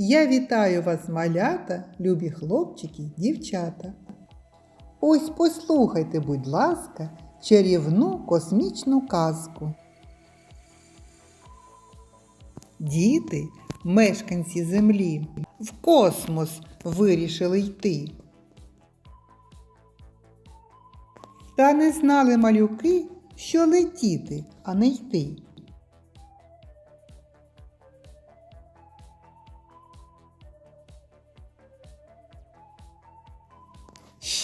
Я вітаю вас, малята, любі хлопчики, дівчата. Ось послухайте, будь ласка, чарівну космічну казку. Діти, мешканці Землі, в космос вирішили йти. Та не знали малюки, що летіти, а не йти.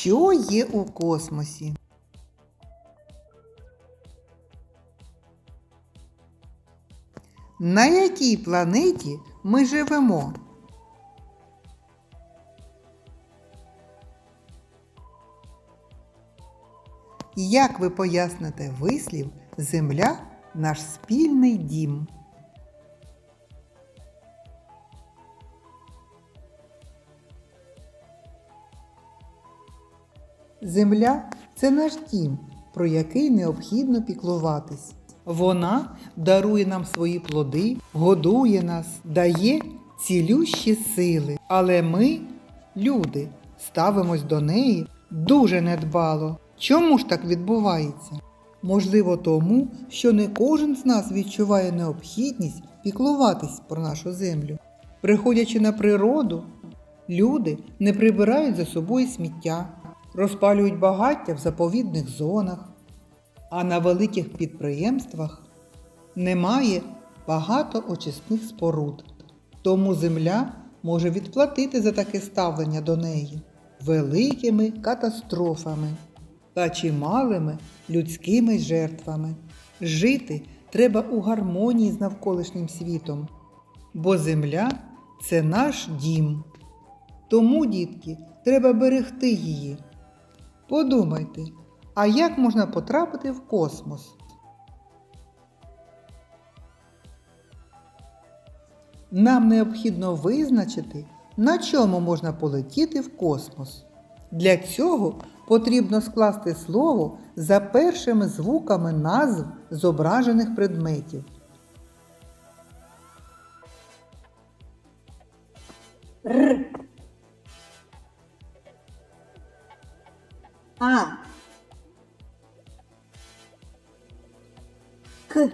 Що є у космосі? На якій планеті ми живемо? Як ви поясните вислів Земля наш спільний дім? Земля це наш дім, про який необхідно піклуватись. Вона дарує нам свої плоди, годує нас, дає цілющі сили. Але ми, люди, ставимось до неї дуже недбало. Чому ж так відбувається? Можливо, тому, що не кожен з нас відчуває необхідність піклуватись про нашу землю. Приходячи на природу, люди не прибирають за собою сміття, розпалюють багаття в заповідних зонах, а на великих підприємствах немає багато очисних споруд. Тому земля може відплатити за таке ставлення до неї великими катастрофами та чималими людськими жертвами. Жити треба у гармонії з навколишнім світом, бо земля це наш дім. Тому, дітки, треба берегти її. Подумайте, а як можна потрапити в космос? Нам необхідно визначити, на чому можна полетіти в космос. Для цього потрібно скласти слово за першими звуками назв зображених предметів. А. К.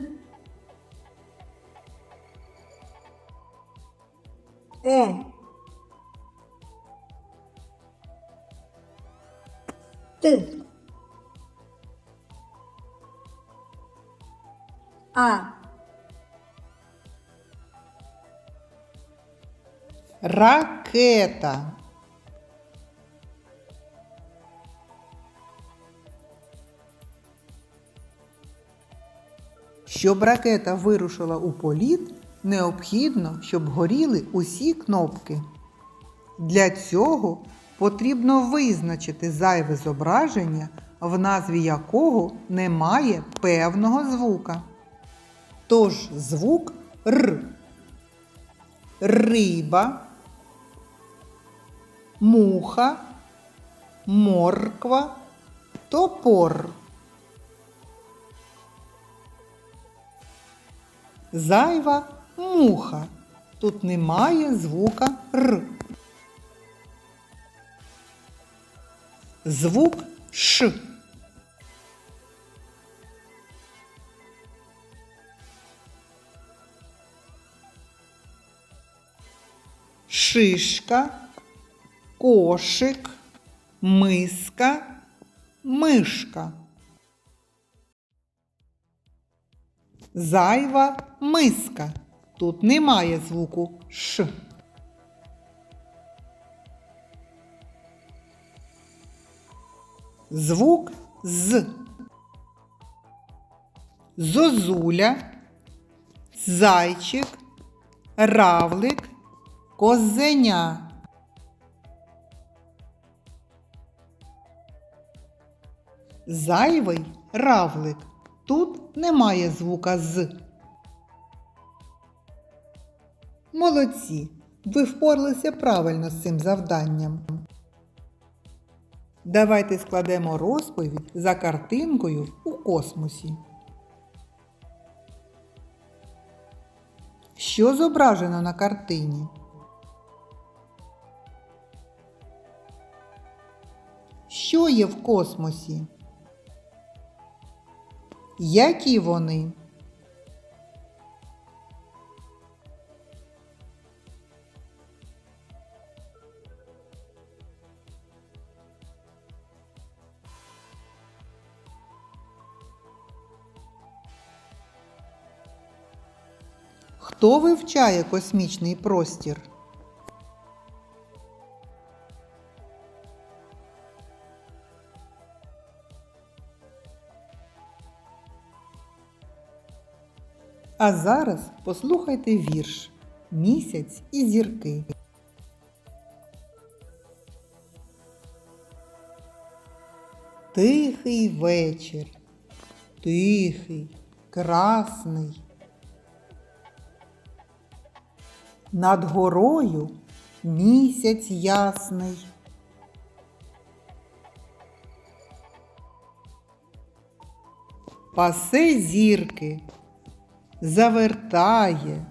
Э. Т. А. Ракета. Щоб ракета вирушила у політ, необхідно, щоб горіли усі кнопки. Для цього потрібно визначити зайве зображення, в назві якого немає певного звука. Тож звук Р. Риба, муха, морква, топор. Зайва муха. Тут немає звука Р. Звук Ш. Шишка, кошик, миска, мишка. Зайва миска. Тут немає звуку Ш. Звук з. Зозуля, зайчик, равлик, козеня. Зайвий равлик. Тут немає звука з. Молодці! Ви впоралися правильно з цим завданням. Давайте складемо розповідь за картинкою у космосі. Що зображено на картині? Що є в космосі? Які вони? Хто вивчає космічний простір? А зараз послухайте вірш Місяць і зірки. Тихий вечір, тихий, красний. Над горою місяць ясний. Пасе зірки, завертає.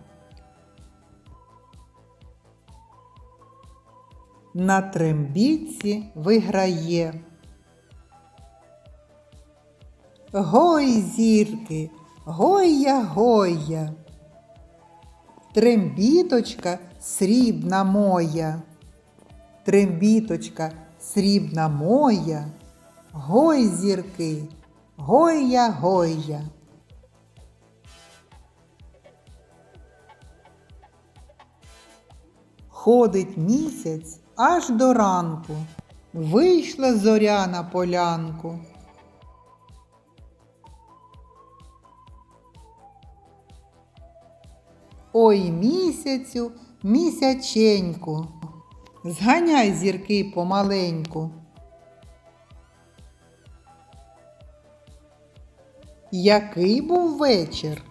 На трембітці виграє. Гой, зірки, гойя, гойя. Трембіточка срібна моя. Трембіточка срібна моя. Гой, зірки, гойя, гойя. Ходить місяць аж до ранку. Вийшла зоря на полянку. Ой місяцю, місяченьку, зганяй зірки помаленьку. Який був вечір?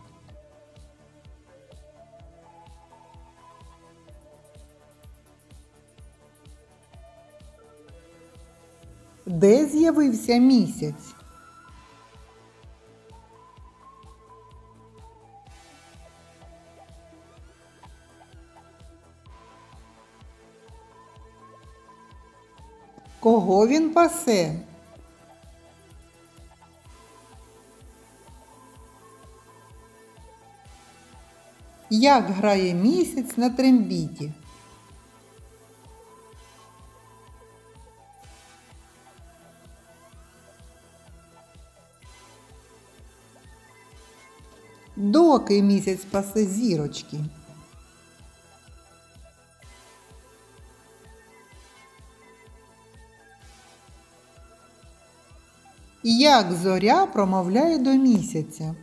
Де з'явився місяць? Кого він пасе? Як грає місяць на трембіті? Доки місяць пасе зірочки? Як зоря промовляє до місяця?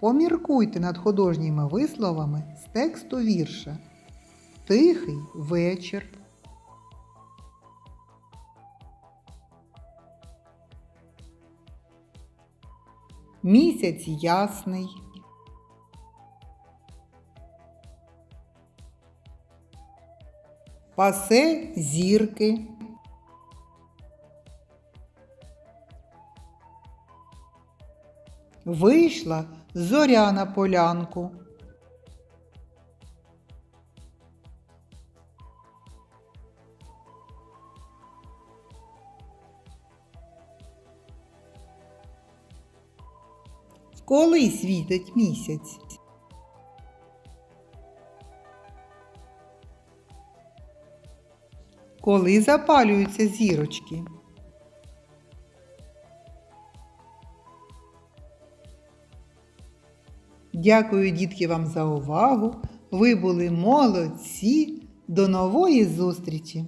Поміркуйте над художніми висловами з тексту вірша. Тихий вечір. Місяць ясний. Пасе зірки. Вийшла зоря на полянку. Коли світить місяць? Коли запалюються зірочки? Дякую, дітки, вам за увагу. Ви були молодці. До нової зустрічі!